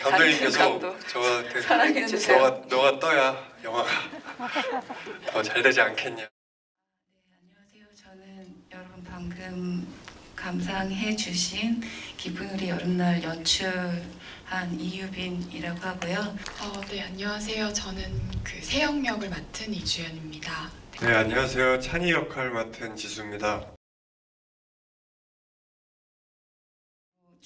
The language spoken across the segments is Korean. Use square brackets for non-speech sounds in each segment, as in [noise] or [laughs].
감독님께서 감독. 저한테 사랑해 주세요. 너가 너가 떠야 영화가 더 잘 되지 않겠냐. 안녕하세요. 저는 여러분 방금 감상해 주신 기쁜 우리 여름날 연출한 이유빈이라고 하고요. 어, 네, 안녕하세요. 저는 그 세영 역을 맡은 이주연입니다. 네 안녕하세요 찬이 역할 맡은 지수입니다.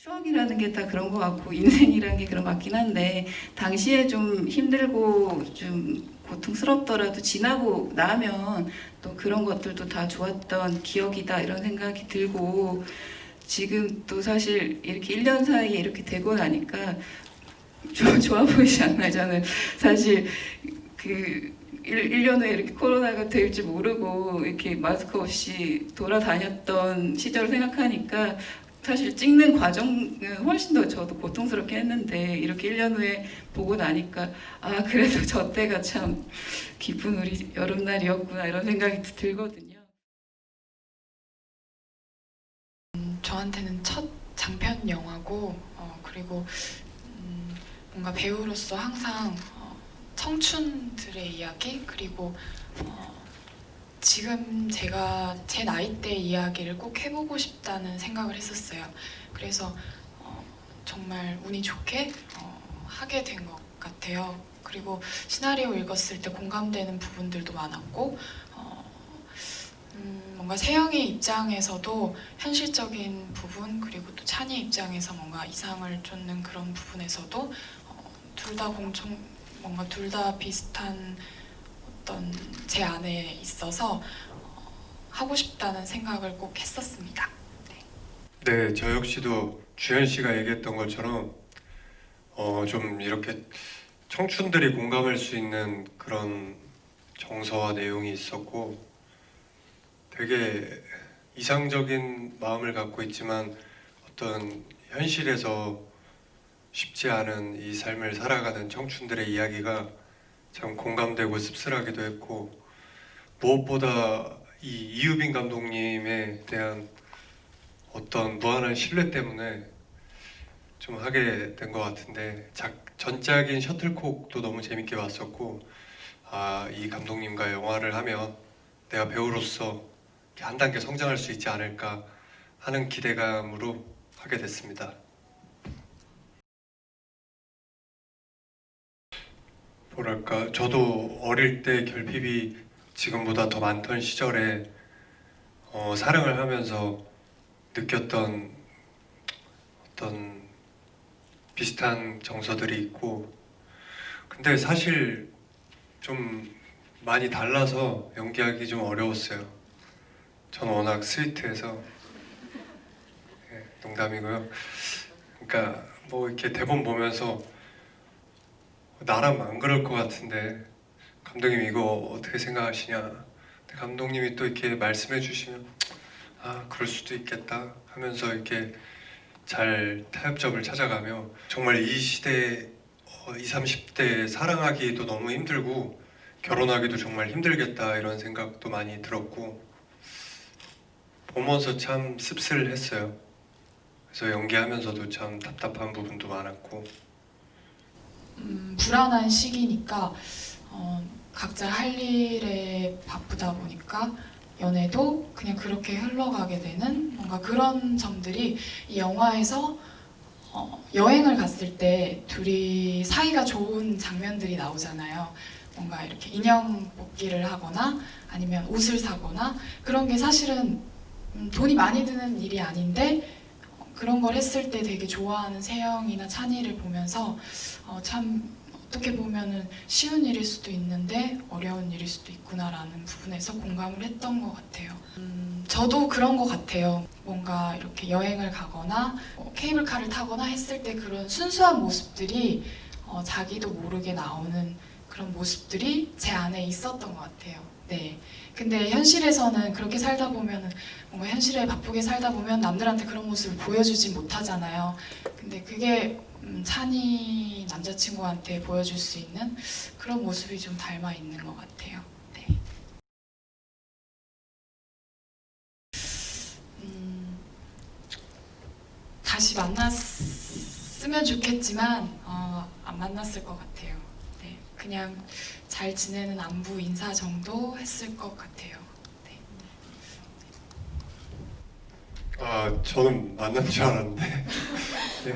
추억이라는 게 다 그런 것 같고 인생이라는 게 그런 것 같긴 한데 당시에 좀 힘들고 좀 고통스럽더라도 지나고 나면 또 그런 것들도 다 좋았던 기억이다 이런 생각이 들고 지금 또 사실 이렇게 1년 사이에 이렇게 되고 나니까 좀 좋아 보이지 않나요? 저는 사실 그 1, 년 후에 이렇게 코로나가 될지 모르고 이렇게 마스크 없이 돌아다녔던 시절을 생각하니까 사실 찍는 과정은 훨씬 더 저도 고통스럽게 했는데 이렇게 1년 후에 보고 나니까 아 그래도 저 때가 참 기쁜 우리 여름날이었구나 이런 생각이 들거든요. 음, 저한테는 첫 장편 영화고 어, 그리고 음, 뭔가 배우로서 항상 어, 청춘들의 이야기 그리고 어, 지금 제가 제 나이 때 이야기를 꼭 해보고 싶다는 생각을 했었어요. 그래서 어, 정말 운이 좋게 어, 하게 된 것 같아요. 그리고 시나리오 읽었을 때 공감되는 부분들도 많았고 어, 음, 뭔가 세영의 입장에서도 현실적인 부분 그리고 또 찬이 입장에서 뭔가 이상을 쫓는 그런 부분에서도 어, 둘다 공통 뭔가 둘 다 비슷한 어떤 제 안에 있어서 어, 하고 싶다는 생각을 꼭 했었습니다. 네, 저 역시도 주현 씨가 얘기했던 것처럼 어, 좀 이렇게 청춘들이 공감할 수 있는 그런 정서와 내용이 있었고 되게 이상적인 마음을 갖고 있지만 어떤 현실에서 쉽지 않은 이 삶을 살아가는 청춘들의 이야기가 참 공감되고 씁쓸하기도 했고 무엇보다 이 이유빈 감독님에 대한 어떤 무한한 신뢰 때문에 좀 하게 된 것 같은데 작, 전작인 셔틀콕도 너무 재밌게 봤었고 아, 이 감독님과 영화를 하면 내가 배우로서 한 단계 성장할 수 있지 않을까 하는 기대감으로 하게 됐습니다. 뭐랄까 저도 어릴 때 결핍이 지금보다 더 많던 시절에 어, 사랑을 하면서 느꼈던 어떤 비슷한 정서들이 있고 근데 사실 좀 많이 달라서 연기하기 좀 어려웠어요. 저는 워낙 스위트해서 예, 농담이고요. 그러니까 뭐 이렇게 대본 보면서 나라면 안 그럴 것 같은데 감독님 이거 어떻게 생각하시냐? 감독님이 또 이렇게 말씀해 주시면 아 그럴 수도 있겠다 하면서 이렇게 잘 타협점을 찾아가며 정말 이 시대 어, 20, 30대 사랑하기도 너무 힘들고 결혼하기도 정말 힘들겠다 이런 생각도 많이 들었고 보면서 참 씁쓸했어요. 그래서 연기하면서도 참 답답한 부분도 많았고 음, 불안한 시기니까 어, 각자 할 일에 바쁘다 보니까 연애도 그냥 그렇게 흘러가게 되는 뭔가 그런 점들이 이 영화에서 어, 여행을 갔을 때 둘이 사이가 좋은 장면들이 나오잖아요. 뭔가 이렇게 인형 뽑기를 하거나 아니면 옷을 사거나 그런 게 사실은 음, 돈이 많이 드는 일이 아닌데 어, 그런 걸 했을 때 되게 좋아하는 세영이나 찬이를 보면서 어, 참 어떻게 보면은 쉬운 일일 수도 있는데 어려운 일일 수도 있구나라는 부분에서 공감을 했던 것 같아요. 음, 저도 그런 것 같아요. 뭔가 이렇게 여행을 가거나 어, 케이블카를 타거나 했을 때 그런 순수한 모습들이 어, 자기도 모르게 나오는 그런 모습들이 제 안에 있었던 것 같아요. 네. 근데 현실에서는 그렇게 살다 보면은 뭔가 현실에 바쁘게 살다 보면 남들한테 그런 모습을 보여주지 못하잖아요. 근데 그게 음, 찬이 남자친구한테 보여줄 수 있는 그런 모습이 좀 닮아 있는 것 같아요. 네. 음, 다시 만났 으면 쓰면 좋겠지만 어, 안 만났을 것 같아요. 네, 그냥 잘 지내는 안부 인사 정도 했을 것 같아요. 네. 아 저는 만난 줄 알았는데 네.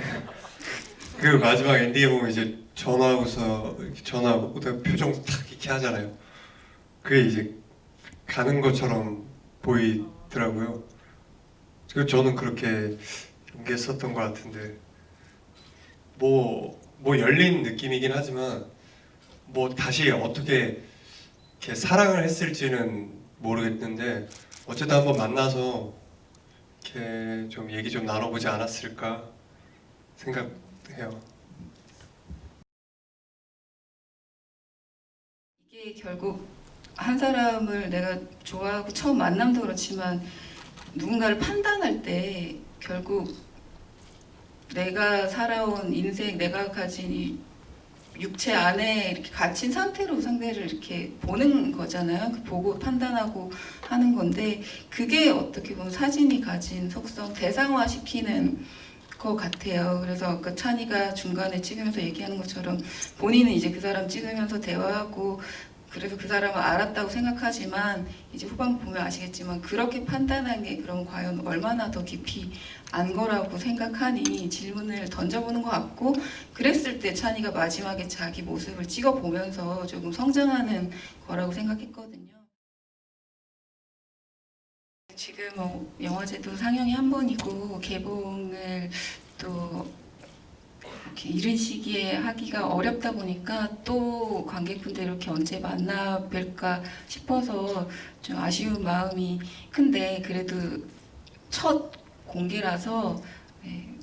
그 마지막 엔딩에 보면 이제 전화하고서 이렇게 전화 오다 표정 탁 이렇게 하잖아요 그게 이제 가는 것처럼 보이더라고요 그래서 저는 그렇게 연기했었던 것 같은데 뭐, 뭐 열린 느낌이긴 하지만 뭐 다시 어떻게 이렇게 사랑을 했을지는 모르겠는데 어쨌든 한번 만나서 이렇게 좀 얘기 좀 나눠보지 않았을까 생각해요. 이게 결국 한 사람을 내가 좋아하고 처음 만남도 그렇지만 누군가를 판단할 때 결국 내가 살아온 인생, 내가 가진 이 육체 안에 이렇게 갇힌 상태로 상대를 이렇게 보는 거잖아요. 그 보고 판단하고 하는 건데 그게 어떻게 보면 사진이 가진 속성 대상화 시키는 것 같아요. 그래서 아까 찬이가 중간에 찍으면서 얘기하는 것처럼 본인은 이제 그 사람 찍으면서 대화하고 그래서 그 사람을 알았다고 생각하지만 이제 후반 보면 아시겠지만 그렇게 판단한 게 그럼 과연 얼마나 더 깊이 안 거라고 생각하니 질문을 던져보는 것 같고 그랬을 때 찬이가 마지막에 자기 모습을 찍어보면서 조금 성장하는 거라고 생각했거든요. 지금 뭐 영화제도 상영이 한 번이고 개봉을 또 이른 시기에 하기가 어렵다 보니까 또 관객분들 이렇게 언제 만나 뵐까 싶어서 좀 아쉬운 마음이 큰데 그래도 첫 공개라서 네,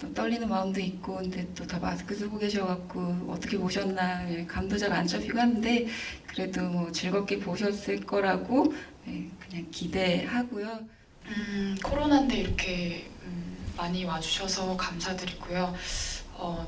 또 떨리는 마음도 있고 근데 또 다 마스크 쓰고 계셔갖고 어떻게 보셨나 예, 감도 잘 안 잡히고 하는데 그래도 뭐 즐겁게 보셨을 거라고 네, 그냥 기대하고요. 음, 코로나인데 이렇게 음, 많이 와주셔서 감사드리고요. 어,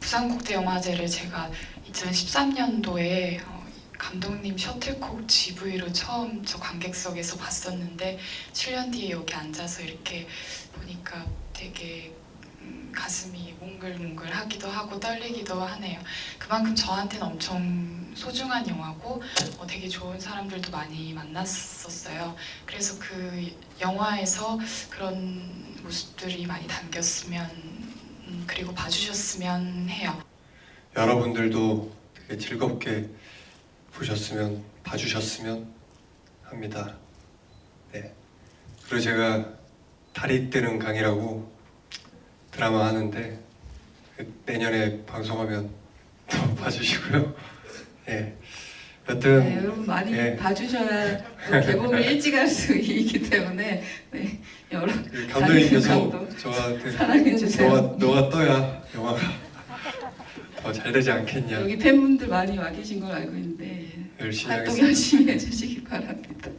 부산국제영화제를 제가 2013년도에 어, 감독님 셔틀콕 GV로 처음 저 관객석에서 봤었는데 7년 뒤에 여기 앉아서 이렇게 보니까 되게 음, 가슴이 몽글몽글하기도 하고 떨리기도 하네요. 그만큼 저한테는 엄청 소중한 영화고 어, 되게 좋은 사람들도 많이 만났었어요. 그래서 그 영화에서 그런 모습들이 많이 담겼으면 음, 그리고 봐주셨으면 해요. 여러분들도 되게 즐겁게 보셨으면 봐주셨으면 합니다. 네. 그리고 제가 다리 뜨는 강이라고 드라마 하는데 내년에 방송하면 [laughs] 또 봐주시고요. 네. 여튼 네, 여러분 많이 예. 봐주셔야 또 개봉을 일찍 할 수 있기 때문에 네, 여러 그 감독님께서 감독. 저한테 사랑해 주세요. 너가 떠야 영화가 더 잘 되지 않겠냐 여기 팬분들 많이 와 계신 걸 알고 있는데 예, 열심히 활동 하겠습니다. 열심히 해주시기 바랍니다.